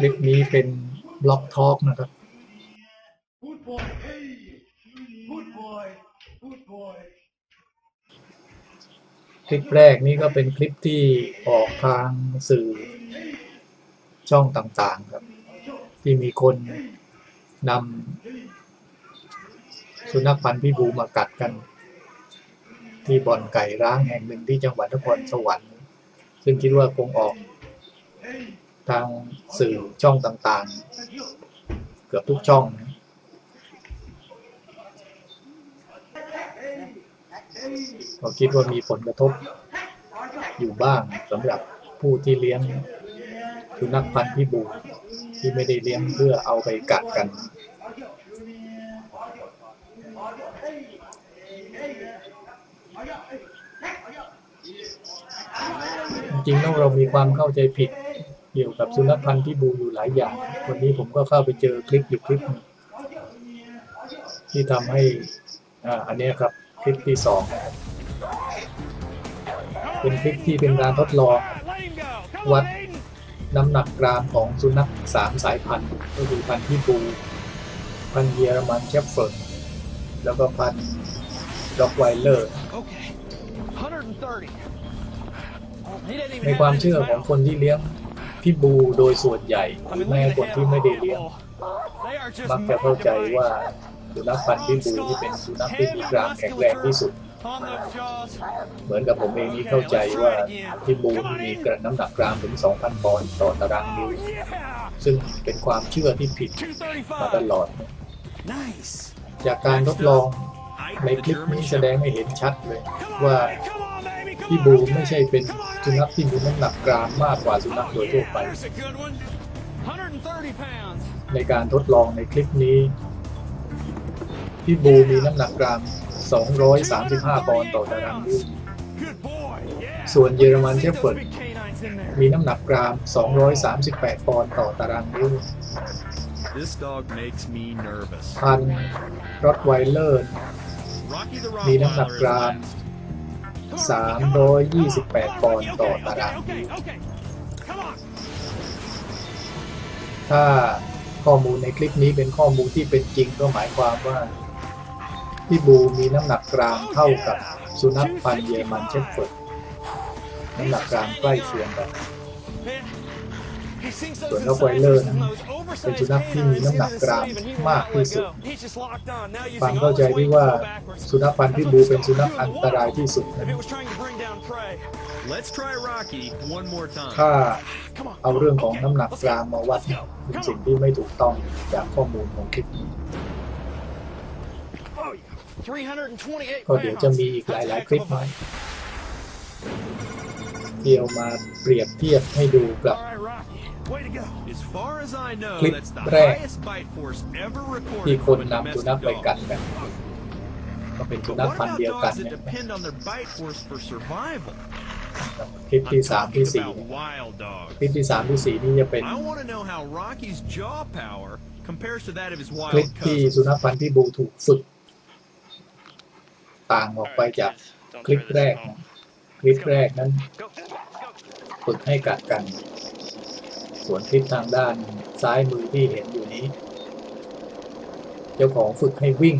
คลิปนี้เป็นบล็อกทอล์กนะครับ คลิปแรกนี้ก็เป็นคลิปที่ออกทางสื่อช่องต่างๆครับ ที่มีคนนำสุนัขพันธุ์พิบูมากัดกัน ที่บ่อนไก่ร้างแห่งหนึ่งที่จังหวัดนครสวรรค์ ซึ่งคิดว่าคงออก ทางสื่อช่องต่างๆ เกือบทุกช่องนะก็คิดว่ามีผลกระทบอยู่บ้างสำหรับผู้ที่เลี้ยงสุนัขพันธุ์พิบูที่ไม่ได้เลี้ยงเพื่อเอาไปกัดกัน จริงๆแล้วเรามีความเข้าใจผิด กี่ยวกับสุนัขพันธุ์พิบูอยู่หลายอย่าง วันนี้ผมก็เข้าไปเจอคลิปอยู่คลิปหนึ่งที่ทำให้อ่าอันเนี้ยครับคลิปที่สองนะครับเป็นคลิปที่เป็นการทดลองวัดน้ำหนักกรามของสุนัขสามสายพันธุ์ก็คือพันธุ์พิบูพันธุ์เยอรมันเชฟเฟิร์ดแล้วก็พันธุ์ด็อกไวเลอร์ Okay. 130. He didn't even ใน have ความ it in เชื่อ his ของ mouth. คนที่เลี้ยง พิบูโดยส่วนใหญ่ I mean, แม้ look at คน the ที่ head ไม่ได้เลี้ยง on They are just มักจะเข้าใจว่า magnified. สุนัขพันธุ์พิบูที่เป็นสุนัขที่มีกรามแข็งแรงที่สุด On those jaws. เหมือนกับผมเองนี่เข้าใจว่าพิบูนี่มีกระน้ำหนักกรามถึง 2,000 ปอนด์ต่อตารางนิ้ว Oh, yeah. ซึ่งเป็นความเชื่อที่ผิดมาต 235. ลอด Nice. จากการทดลองในคลิปนี้แสดงให้เห็นชัดเลยว่า Come on, baby. Come พิ on, บู baby. ไม่ใช่เป็นสุนัขที่มีน้ำหนักกรามมากกว่าสุนัขโดยทั่วไป There's a good one. 130 pounds. ในการทดลองในคลิปนี้พิบูมีน้ำหนักกราม 235 ปอนด์ต่อตารางนิ้ว Good boy. Yeah. ส่วนเยอรมันเชฟ Get เฟิร์ด those big canines in there. มีน้ำหนักกราม 238 ปอนด์ต่อตารางนิ้ว This dog makes me nervous. พันรอตไวเลอร์ Rocky the มีน้ำหนัก Rottweiler กราม is last. 328 ปอนด์ต่อตารางนิ้ Okay, ว okay. Come on. ถ้าข้อมูลในคลิปนี้เป็นข้อมูลที่เป็นจริงก็หมายความว่าพี่บูมีน้ำหนักกรามเท่ากับสุนัขพันธุ์เยอรมันเชฟเฟิร์ดน้ำหนักกรามใกล้เคียงกัน ส่วน in นกไวเลอร์ sizes นั้น and those เป็น oversized สุนัขที่มี canines น้ำหนัก into ก the ราม sleeve and he will มาก not ที่ let สุด go. He's just locked on. Now using ความ all เข้า his ใจ weight ที่ to ว่า go backwards. สุนัขพันธุ์พิบูเป็นสุนัขอันตรายที่สุด If it was trying to bring down prey. Let's try Rocky one more time. ถ้า Come on. เอาเรื่องของ Okay, น้ำหนัก let's กรามมาวัด Let's go. เป็น Come สิ่ง on. ที่ไม่ถูกต้องจากข้อมูลของคลิปนี้ Oh, yeah. 328ก็เดี๋ยวจะมีอีกหลาย ๆ คลิปมาที่เอามาเปรียบเทียบให้ดูกับ All right, Rocky. Way to go. As far as I know, Clip that's the rek. highest bite force ever ที่ recorded คน from a นำสุนัข domestic ไปกัด dog. กันก็เป็นสุ But นัข what พันธุ์ about เดียวกัน dogs เนี่ that ย depend on their bite force for survival? คลิป I'm ที่สาม talking ที่สี่ about wild dogs. คลิปที่สามที่สี่นี่จะเป็น I want to know how Rocky's jaw power compares to that of his คลิป wild ที่ cousins. สุนัขพันธุ์พิบูถูกฝึกต่างออกไปจากคลิปแรกนะคลิปแรกนั้น Go. Go. ฝึกให้กัดกัน ส่วนคลิปทางด้านซ้ายมือที่เห็นอยู่นี้ เจ้าของฝึกให้วิ่ง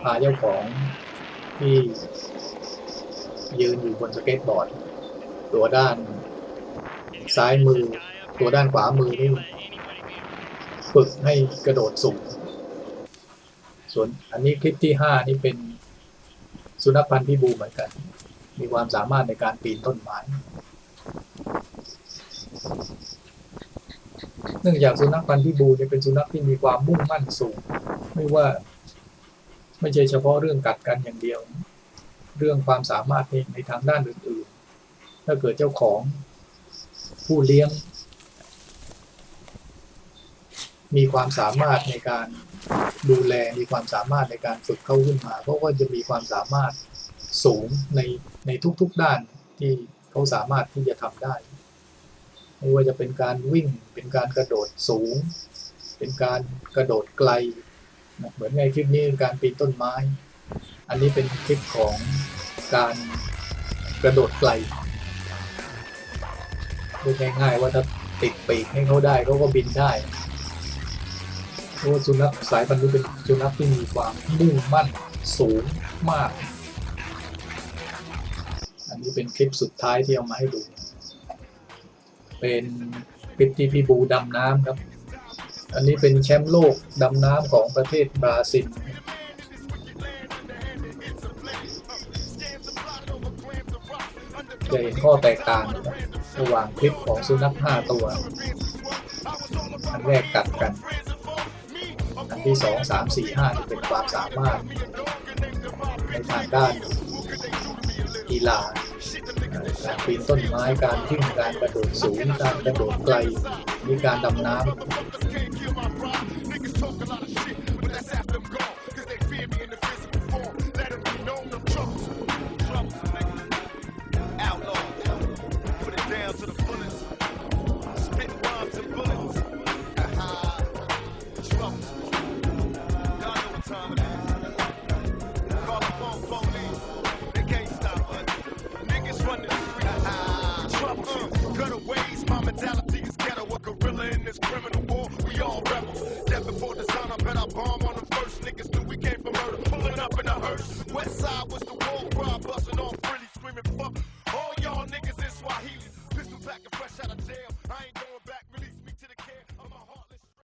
พาเจ้าของที่ยืนอยู่บนสเก็ตบอร์ด ตัวด้านซ้ายมือ ตัวด้านขวามือนี่ฝึกให้กระโดดสูงส่วนอันนี้คลิปที่ห้านี่เป็นสุนัขพันธุ์พิบูเหมือนกัน มีความสามารถในการปีนต้นไม้ นื่องจากสุนัขพันธุ์พิบูเนี่ยเป็นสุนัขที่มีความมุ่งมั่นสูง ไม่ว่า ไม่ใช่เฉพาะเรื่องกัดกันอย่างเดียว เรื่องความสามารถเองในทางด้านอื่นๆ ถ้าเกิดเจ้าของผู้เลี้ยง มีความสามารถในการดูแลมีความสามารถในการฝึกเขาขึ้นมาเพราะว่าจะมีความสามารถสูงในในทุกๆด้านที่เขาสามารถที่จะทำได้ ไม่ว่าจะเป็นการวิ่ง เป็นการกระโดดสูง เป็นการกระโดดไกลนะเหมือนในคลิปนี้การปีนต้นไม้ อันนี้เป็นคลิปของการกระโดดไกลพูดง่ายๆว่าถ้าติดปีกให้เขาได้เขาก็บินได้เพราะว่าสุนัขสายพันธุ์นี้เป็นสุนัขที่มีความมุ่งมั่นสูงมาก อันนี้เป็นคลิปสุดท้ายที่เอามาให้ดู เป็นคลิปที่พี่บูดำน้ำครับ อันนี้เป็นแชมป์โลกดำน้ำของประเทศบราซิลจะเห็นข้อแตกต่างระหว่างคลิปของสุนัข5ตัว อันแรกกัดกัน อันที่ 2 3 4 5ี่เป็นความสามารถในทางด้านกีฬาเอ่อก ปีนต้นไม้การทิ้งการกระโดดสูงการกระโดดไกลมีการดำน้ำ